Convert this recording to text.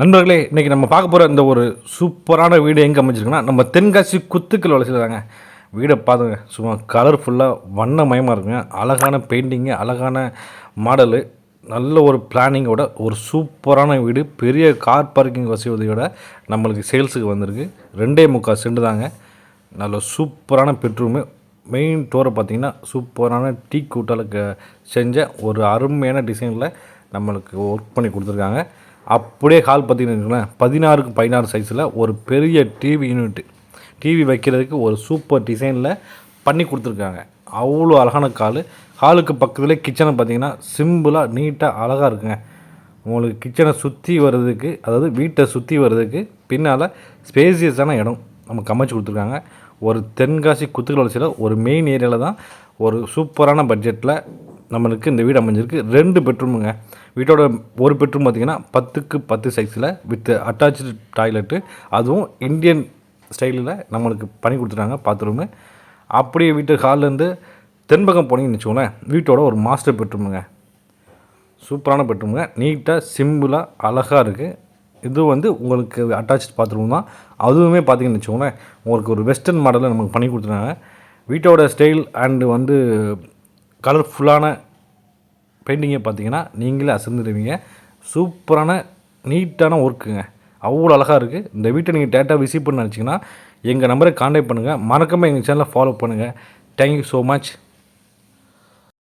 நண்பர்களே இன்றைக்கி நம்ம பார்க்க போகிற இந்த ஒரு சூப்பரான வீடு எங்கே அமைச்சிருக்குன்னா நம்ம தென்காசி குத்துக்கள் வளர்ச்சிருக்காங்க வீடை பார்த்துங்க சும்மா கலர்ஃபுல்லாக வண்ணமயமாக இருக்குங்க. அழகான பெயிண்டிங்கு அழகான மாடலு நல்ல ஒரு பிளானிங்கோட ஒரு சூப்பரான வீடு. பெரிய கார் பார்க்கிங் வசதியோட நம்மளுக்கு சேல்ஸுக்கு வந்திருக்கு. ரெண்டே முக்கால் செண்டு தாங்க. நல்ல சூப்பரான பெட்ரூமு. மெயின் டோரை பார்த்திங்கன்னா சூப்பரான டீ கூட்டால் செஞ்ச ஒரு அருமையான டிசைனில் நம்மளுக்கு ஒர்க் பண்ணி கொடுத்துருக்காங்க. அப்படியே ஹால் பார்த்தீங்கன்னு வச்சுக்கோங்களேன் பதினாறுக்கு பதினாறு சைஸில் ஒரு பெரிய டிவி யூனிட் டிவி வைக்கிறதுக்கு ஒரு சூப்பர் டிசைனில் பண்ணி கொடுத்துருக்காங்க. அவ்வளோ அழகான கால் ஹாலுக்கு பக்கத்துலேயே கிச்சனை பார்த்தீங்கன்னா சிம்பிளாக நீட்டாக அழகாக இருக்குங்க. உங்களுக்கு கிச்சனை சுற்றி வர்றதுக்கு அதாவது வீட்டை சுற்றி வர்றதுக்கு பின்னால் ஸ்பேசியஸான இடம் நமக்கு அமைச்சு கொடுத்துருக்காங்க. ஒரு தென்காசி குத்துக்கள் வளர்ச்சியில் ஒரு மெயின் ஏரியாவில் தான் ஒரு சூப்பரான பட்ஜெட்டில் நம்மளுக்கு இந்த வீடு அமைஞ்சிருக்கு. ரெண்டு பெட்ரூமுங்க. வீட்டோட ஒரு பெட்ரூம் பார்த்திங்கன்னா பத்துக்கு பத்து சைஸில் வித் அட்டாச்சு டாய்லெட்டு அதுவும் இந்தியன் ஸ்டைலில் நம்மளுக்கு பண்ணி கொடுத்துட்டாங்க பாத்ரூமு. அப்படியே வீட்டு ஹால்லேருந்து தென்பக்கம் போனீங்கன்னு வச்சுக்கோங்களேன் வீட்டோட ஒரு மாஸ்டர் பெட்ரூமுங்க சூப்பரான பெட்ரூமுங்க நீட்டாக சிம்பிளாக அழகாக இருக்குது இது வந்து உங்களுக்கு அட்டாச் பாத்ரூம் தான். அதுவுமே பார்த்தீங்கன்னு வச்சுக்கோங்களேன் உங்களுக்கு ஒரு வெஸ்டர்ன் மாடலில் நமக்கு பண்ணி கொடுத்துருக்காங்க வீட்டோட ஸ்டைல் அண்டு வந்து கலர்ஃபுல்லான பெயிண்டிங்கை பார்த்தீங்கன்னா நீங்களே அசந்துடுவீங்க சூப்பரான நீட்டான ஒர்க்குங்க அவ்வளோ அழகாக இருக்குது இந்த வீட்டை நீங்கள் டேட்டா விசிட் பண்ண நினச்சிங்கன்னா எங்கள் நம்பரை காண்டாக்ட் பண்ணுங்கள் மறக்காமல் எங்கள் சேனலை ஃபாலோ பண்ணுங்கள் தேங்க்யூ ஸோ மச்